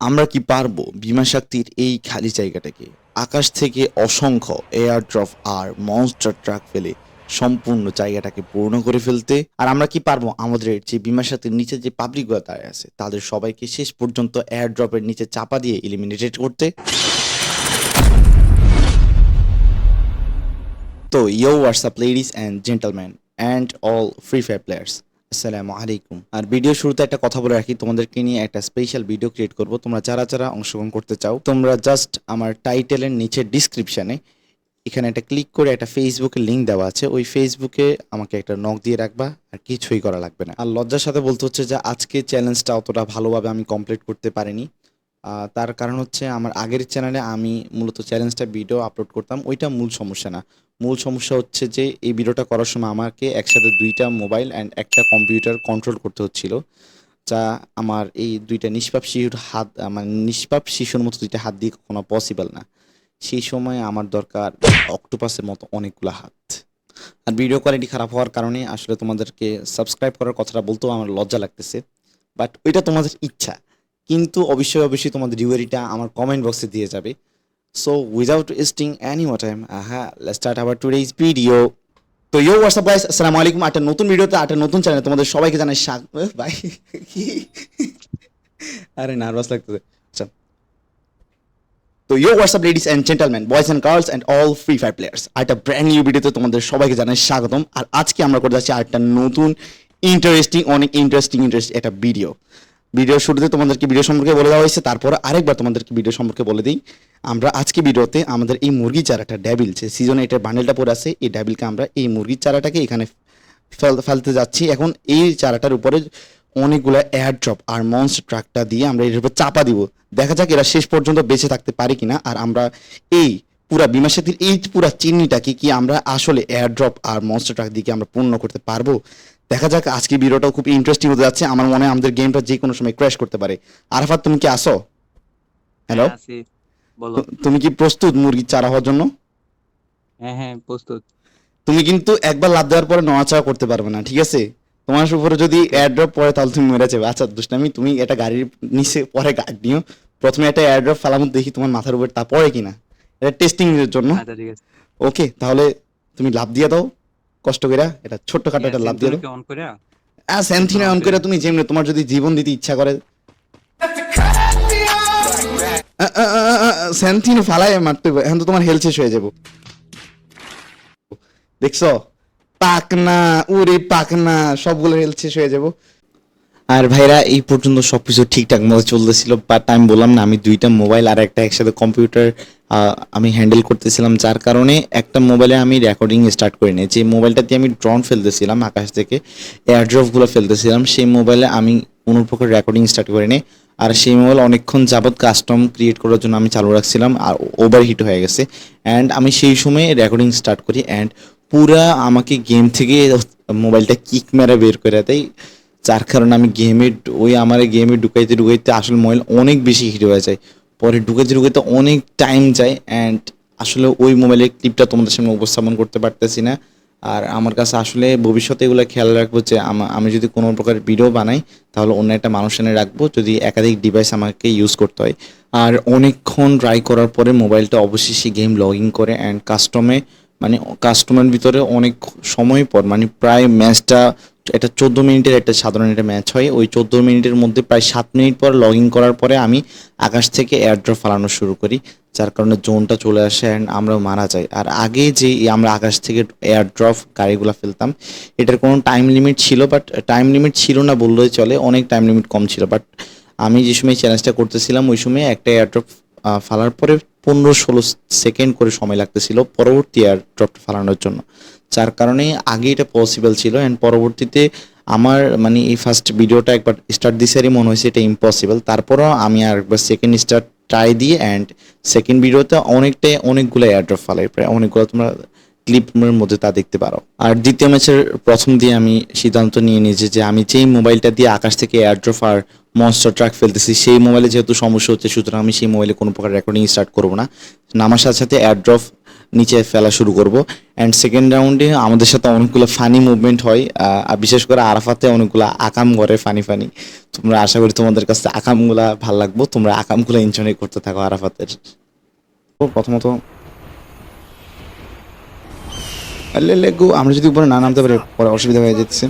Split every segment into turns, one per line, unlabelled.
আমরা কি পারব বিমা শক্তির এই খালি জায়গাটাকে? আকাশ থেকে অসংখ্য এয়ার ড্রপ আর মনস্টার ট্রাক ফেলে সম্পূর্ণ জায়গাটাকে পূর্ণ করে ফেলতে। আর আমরা কি পারব? আমাদের যে বিমা শক্তির নিচে যে পাবলিকগুলো দাঁড়িয়ে আছে, তাদের সবাইকে শেষ পর্যন্ত এয়ার ড্রপের নিচে চাপা দিয়ে এলিমিনেটেড করতে। তো yo what's up ladies and gentleman and all free fire players আসসালামু আলাইকুম। আর ভিডিও শুরুতে একটা কথা বলে রাখি, তোমাদেরকে নিয়ে একটা স্পেশাল ভিডিও ক্রিয়েট করব। তোমরা যারা যারা অংশগ্রহণ করতে চাও, তোমরা জাস্ট আমার টাইটেলের নিচে ডিসক্রিপশানে এখানে একটা ক্লিক করে একটা ফেসবুকে লিঙ্ক দেওয়া আছে। ওই ফেসবুকে আমাকে একটা নক দিয়ে রাখবা, আর কিছুই করা লাগবে না। আর লজ্জার সাথে বলতে হচ্ছে যে, আজকে চ্যালেঞ্জটা অতটা ভালোভাবে আমি কমপ্লিট করতে পারিনি। তার কারণ হচ্ছে আমার আগের চ্যানেলে আমি মূলত চ্যালেঞ্জটা ভিডিও আপলোড করতাম, ওইটা মূল সমস্যা না। মূল সমস্যা হচ্ছে যে, এই ভিডিওটা করার সময় আমাকে একসাথে দুইটা মোবাইল অ্যান্ড একটা কম্পিউটার কন্ট্রোল করতে হচ্ছিল, যা আমার এই দুইটা নিষ্পাপ শিশুর হাত আমার নিষ্পাপ শিশুর মতো দুইটা হাত দিয়ে কখনো পসিবল না। সেই সময় আমার দরকার অক্টোপাসের মতো অনেকগুলো হাত। আর ভিডিও কোয়ালিটি খারাপ হওয়ার কারণে আসলে তোমাদেরকে সাবস্ক্রাইব করার কথাটা বলতেও আমার লজ্জা লাগতেছে বাট ওইটা তোমাদের ইচ্ছা। কিন্তু অবশ্যই অবশ্যই তোমাদের ডিউয়ারিটা আমার কমেন্ট বক্সে দিয়ে যাবে। So without wasting any more time হ্যাঁ স্টার্ট আওয়ার টুডেজ ভিডিও তো ইয়ো হোয়াটসঅ্যাপ গাইস আসসালামু আলাইকুম একটা নতুন ভিডিওতে একটা নতুন চ্যানেলে তোমাদের সবাইকে জানাই স্বাগত ভাই আরে নার্ভাস লাগতেছে। আচ্ছা। তো yo what's up ladies and gentleman boys and girls and all free fire players একটা ব্র্যান্ড নিউ ভিডিওতে তোমাদের সবাইকে জানাই স্বাগতম। আর আজকে আমরা করে যাচ্ছি আরেকটা নতুন ইন্টারেস্টিং অনেক ইন্টারেস্টিং ইন্টারেস্ট একটা ভিডিও ভিডিও শুরুতে তোমাদেরকে ভিডিও সম্পর্কে বলে দেওয়া হয়েছে, তারপর আরেকবার তোমাদেরকে ভিডিও সম্পর্কে বলে দিই। আমরা আজকে ভিডিওতে আমাদের এই মুরগি চারাটা ড্যাবিল যে সিজনে এটার বান্ডেলটা পরে আছে, এই ড্যাবিলকে আমরা এই মুরগির চারাটাকে এখানে ফেল- ফেলতে যাচ্ছি। এখন এই চারাটার উপরে অনেকগুলো এয়ার ড্রপ আর মঞ্চ ট্রাকটা দিয়ে আমরা এর উপর চাপা দিব। দেখা যাক এরা শেষ পর্যন্ত বেঁচে থাকতে পারে কিনা, আর আমরা এই পুরা বিমা সাথীর এই পুরা চিমনিটাকে কি আমরা আসলে এয়ার ড্রপ আর মনস্টার ট্রাক দিয়ে আমরা পূর্ণ করতে পারব? দেখা যাক আজকে ভিডিওটাও খুব ইন্টারেস্টিং হতে যাচ্ছে। আমার মনে হয় আমাদের গেমটা যে কোনো সময় ক্র্যাশ করতে পারে। আরাফাত তুমি কি আসো হ্যালো
হ্যাঁ,
তুমি কি প্রস্তুত মুরগির চারা হওয়ার জন্য?
হ্যাঁ হ্যাঁ প্রস্তুত।
তুমি কিন্তু একবার লাভ দেওয়ার পরে নড়াচড়া করতে পারবে না ঠিক আছে? তোমার উপরে যদি এয়ারড্রপ পড়ে তাহলে তুমি মেরে যাবে। আচ্ছা দুষ্টামি তুমি এটা গাড়ির নিচে পরে গাড়ি নিও। প্রথমে একটা এয়ারড্রপ ফেলাম দেখি তোমার মাথার উপর তা পড়ে কিনা। এটা টেস্টিং এর জন্য।
আচ্ছা ঠিক আছে।
ওকে তাহলে তুমি লাভ দিয়ে দাও। কষ্ট কইরা এটা ছোট্ট খাটো একটা লাভ দাও
অন
হ্যাঁ স্যান্থিনা অন কইরা তুমি যেমনি তোমার যদি জীবন দিতে ইচ্ছা করে। সেন্থিন ফালাই মারতে হবে। এখন তো তোমার হেলথ শেষ হয়ে যাব। দেখছ? পাকনা উরে পাকনা সবগুলো হেলথ শেষ হয়ে যাব। আর ভাইরা, এই পর্যন্ত সব কিছু ঠিকঠাক মতো চলতেছিল বাট আমি বললাম না, আমি দুইটা মোবাইল আর একটা একসাথে কম্পিউটার আমি হ্যান্ডেল করতেছিলাম, যার কারণে একটা মোবাইলে আমি রেকর্ডিং স্টার্ট করে নিই। যে মোবাইলটা দিয়ে আমি ড্রোন ফেলতেছিলাম, আকাশ থেকে এয়ারড্রপগুলো ফেলতেছিলাম, সেই মোবাইলে আমি কোনো প্রকার রেকর্ডিং স্টার্ট করে নিই। আর সেই মোবাইল অনেকক্ষণ যাবত কাস্টম ক্রিয়েট করার জন্য আমি চালু রাখছিলাম, আর ওভার হিট হয়ে গেছে। অ্যান্ড আমি সেই সময় রেকর্ডিং স্টার্ট করি অ্যান্ড পুরা আমাকে গেম থেকে মোবাইলটা কিক মেরে বের করে দেয়। যার কারণে আমি গেমে ওই আমার গেমে ঢুকাইতে ঢুকাইতে আসলে মোবাইল অনেক বেশি হিট হয়ে যায়। পরে ঢুকাইতে ঢুকাইতে অনেক টাইম যায় অ্যান্ড আসলে ওই মোবাইলের ক্লিপটা তোমাদের সামনে উপস্থাপন করতে পারতেছি না। আর আমার কাছে আসলে ভবিষ্যতে এগুলো খেয়াল রাখব যে আমা- যদি কোনো প্রকার ভিডিও বানাই, তাহলে অন্য একটা মানুষ এনে রাখব যদি একাধিক ডিভাইস আমাকে ইউজ করতে হয়। আর অনেকক্ষণ ট্রাই করার পরে মোবাইলটা অবশেষে গেম লগ ইন করে অ্যান্ড কাস্টমে মানে কাস্টমার ভিতরে অনেক সময় পর মানে প্রায় ম্যাচটা এটা চোদ্দ মিনিটের একটা সাধারণ একটা ম্যাচ হয়। ওই চোদ্দ মিনিটের মধ্যে প্রায় সাত মিনিট পর লগ ইন করার পরে আমি আকাশ থেকে এয়ারড্রপ ফালানো শুরু করি, যার কারণে জোনটা চলে আসে অ্যান্ড আমরা মারা যাই। আর আগে যে আমরা আকাশ থেকে এয়ারড্রপ গাড়িগুলো ফেলতাম, এটার কোনো টাইম লিমিট ছিল বাট টাইম লিমিট ছিল না বললেই চলে, অনেক টাইম লিমিট কম ছিল। বাট আমি যে সময় চ্যালেঞ্জটা করতেছিলাম, ওই সময় একটা এয়ারড্রপ ফালার পরে পনেরো ষোলো সেকেন্ড করে সময় লাগতেছিল পরবর্তী এয়ারড্রপটা ফালানোর জন্য। যার কারণে আগে এটা পসিবল ছিল অ্যান্ড পরবর্তীতে আমার মানে এই ফার্স্ট ভিডিওটা একবার স্টার্ট দিসারই মনে হয়েছে এটা ইম্পসিবল তারপরও আমি আর একবার সেকেন্ড স্টার্ট ট্রাই দিয়ে অ্যান্ড সেকেন্ড ভিডিওতে অনেকটাই অনেকগুলো এয়ারড্রপ ফালাই প্রায় অনেকগুলো তোমরা ক্লিপের মধ্যে তা দেখতে পারো। আর দ্বিতীয় ম্যাচের প্রথম দিয়ে আমি সিদ্ধান্ত নিয়ে নিয়েছি যে আমি যেই মোবাইলটা দিয়ে আকাশ থেকে এয়ারড্রপ আর মনস্টার ট্রাক ফেলতেছি, সেই মোবাইলে যেহেতু সমস্যা হচ্ছে, সুতরাং আমি সেই মোবাইলে কোনো প্রকার রেকর্ডিং স্টার্ট করব না। নামার সাথে সাথে এয়ারড্রপ নিচে ফেলা শুরু করব। অ্যান্ড সেকেন্ড রাউন্ডে আমাদের সাথে অনেকগুলো ফানি মুভমেন্ট হয় আর বিশেষ করে আরাফাতে অনেকগুলো আকাম করে ফানি ফানি তোমরা আশা করি তোমাদের কাছে আকামগুলা ভালো লাগবো। তোমরা আকামগুলো এনজয় করতে থাকো আরাফাতের। প্রথমত লেগু, আমরা যদি উপরে না নামতে পারি, পরে অসুবিধা হয়ে যাচ্ছে।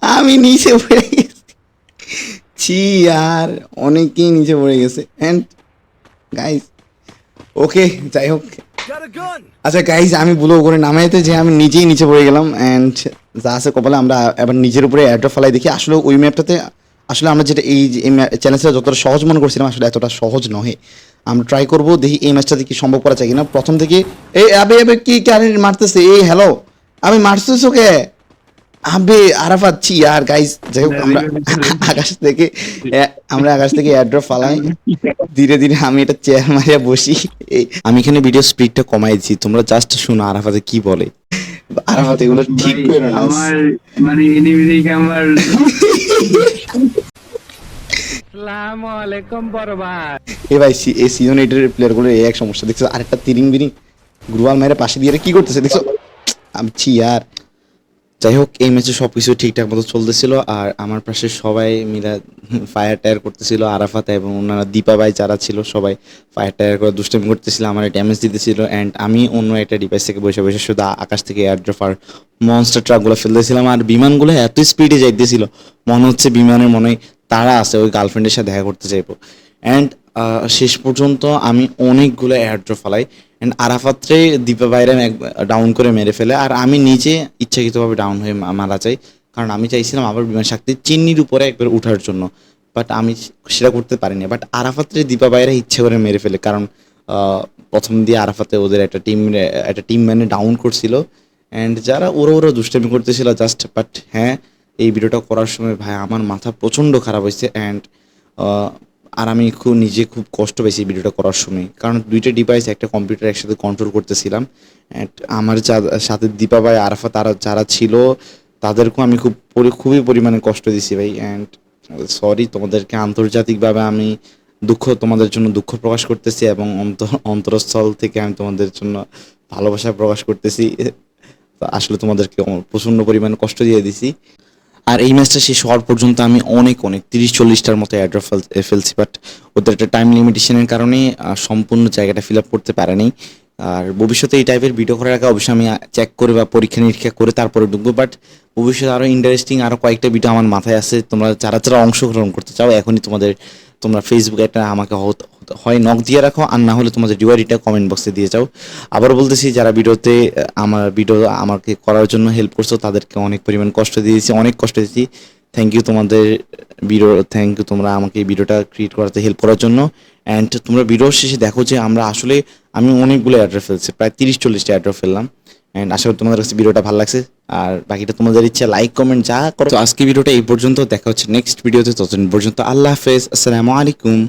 আমি নিচে পড়ে গেছি। ছি আর অনেকেই নিচে পড়ে গেছে। অ্যান্ড গাইস ওকে যাই হোক। আচ্ছা গাইজ আমি বলব করে নামাইতে যে আমি নিজেই নিচে পড়ে গেলাম। অ্যান্ড যা আছে কপালে আমরা এবার নিজের উপরে অ্যাড্রপ ফেলাই দেখি। আসলে ওই ম্যাপটাতে আসলে আমরা যেটা এই যে চ্যালেঞ্জটা যতটা সহজ মনে করছিলাম, আসলে এতটা সহজ নহে। আমরা ট্রাই করব, দেখি এই ম্যাচটাতে কি সম্ভব করা যায় কিনা। প্রথম থেকে, এই, আবে আবে, কি ক্যারেন মারতেছে? এই হ্যালো আমি মারছিস ওকে আবে আরাফাত ছি আর গাইজ যাই হোক আমরা আকাশ থেকে আমরা আকাশ থেকে এয়ারড্রপ ফালাই। ধীরে ধীরে আমি এটা চেয়ার মারিয়া বসি। আমি এখানে ভিডিও স্পিডটা কমাই দিচ্ছি তোমরা জাস্ট শোনো আরাফাতে কি বলে। আরাফাত এগুলো ঠিক
ভাই,
করে না।
আমার মানে এনিমি দেখে আমার আসসালামু আলাইকুম বড় ভাই
এ ভাই সি- এই সিজন এইটের প্লেয়ারগুলো এই এক সমস্যা। দেখছ আরেকটা তিরিং বিরিং গ্রুয়াল মেরে পাশে দিয়ে কি করতেছে দেখছ? আমি ছি আর যাই হোক এই ম্যাচে সব কিছু ঠিকঠাক মতো চলতেছিল আর আমার পাশে সবাই মিলে ফায়ার টায়ার করতেছিল, আরাফাত এবং ওনারা দীপা ভাই যারা ছিল সবাই ফায়ার টায়ার করে দুষ্টামি করতেছিল, আমার ড্যামেজ দিতেছিল অ্যান্ড আমি অন্য একটা ডিভাইস থেকে বসে বসে শুধু আকাশ থেকে এয়ারড্রপ আর মনস্টার ট্রাকগুলো ফেলতেছিলাম আর বিমানগুলো এত স্পিডে যাইতেছিল, মনে হচ্ছে বিমানের মনে তারা আছে, ওই গার্লফ্রেন্ডের সাথে দেখা করতে চাইব অ্যান্ড শেষ পর্যন্ত আমি অনেকগুলো এয়ারড্রপ ফালাই আরাফাত্রে দীপা বাইরে ডাউন করে মেরে ফেলে। আর আমি নিজে ইচ্ছাকৃতভাবে ডাউন হয়ে মারা যাই। কারণ আমি চাইছিলাম আবার বিমান শক্তি চিন্নির উপরে একবার উঠার জন্য। বাট আমি সেটা করতে পারিনি। বাট আরাফাত্রে দীপা বাইরে ইচ্ছে করে মেরে ফেলে। কারণ প্রথম দিয়ে আরাফাতে ওদের একটা টিম একটা টিম ম্যানে ডাউন করছিল। অ্যান্ড যারা ওরা ওরা দুষ্টামি করতেছিল জাস্ট বাট হ্যাঁ এই ভিডিওটা করার সময় ভাই আমার মাথা প্রচণ্ড খারাপ হয়েছে। অ্যান্ড আর আমি খুব নিজে খুব কষ্ট পেয়েছি ভিডিওটা করার সময়। কারণ দুইটা ডিভাইস একটা কম্পিউটার একসাথে কন্ট্রোল করতেছিলাম। আমার সাথে দীপা ভাই আরাফা তারা যারা ছিল, তাদেরকেও আমি খুব খুবই পরিমাণে কষ্ট দিছি ভাই। অ্যান্ড সরি তোমাদেরকে আন্তর্জাতিকভাবে আমি দুঃখ, তোমাদের জন্য দুঃখ প্রকাশ করতেছি এবং অন্তর অন্তরস্থল থেকে আমি তোমাদের জন্য ভালোবাসা প্রকাশ করতেছি। আসলে তোমাদেরকে প্রচণ্ড পরিমাণে কষ্ট দিয়ে দিছি। আর এই ম্যাচটা শেষ হওয়ার পর্যন্ত আমি অনেক অনেক, তিরিশ, চল্লিশটার মতো অ্যাড্রপ ফেলছি বাট ওদের একটা টাইম লিমিটেশনের কারণে সম্পূর্ণ জায়গাটা ফিল আপ করতে পারেনি। আর ভবিষ্যতে এই টাইপের ভিডিও করার আগে অবশ্যই আমি চেক করে বা পরীক্ষা নিরীক্ষা করে তারপরে ঢুকবো বাট ভবিষ্যতে আরও ইন্টারেস্টিং আরও কয়েকটা ভিডিও আমার মাথায় আছে। তোমরা যারা যারা অংশগ্রহণ করতে চাও, এখনই তোমাদের তোমরা ফেসবুকে একটা আমাকে হয় নক দিয়ে রাখো, আর না হলে তোমাদের ডিওয়ারিটা কমেন্ট বক্সে দিয়ে যাও। আবার বলতেছি, যারা ভিডিওতে আমার ভিডিও আমাকে করার জন্য হেল্প করছ, তাদেরকে অনেক পরিমাণ কষ্ট দিয়েছি, অনেক কষ্ট দিয়েছি। থ্যাংক ইউ তোমাদের ভিডিও থ্যাংক ইউ তোমরা আমাকে এই ভিডিওটা ক্রিয়েট করাতে হেল্প করার জন্য। অ্যান্ড তোমরা ভিডিও শেষে দেখো যে আমরা আসলে, আমি অনেকগুলো অ্যাড্রেস ফেলছি, প্রায় তিরিশ চল্লিশটা অ্যাড্রেস ফেললাম। অ্যান্ড আশা করি তোমাদের কাছে ভিডিওটা ভালো লাগছে। আর বাকিটা তোমাদের ইচ্ছা লাইক কমেন্ট যা করো। তো আজকে ভিডিওটা এই পর্যন্ত, দেখা হচ্ছে নেক্সট ভিডিওতে ততদিন পর্যন্ত আল্লাহ হাফেজ, আসসালামু আলাইকুম।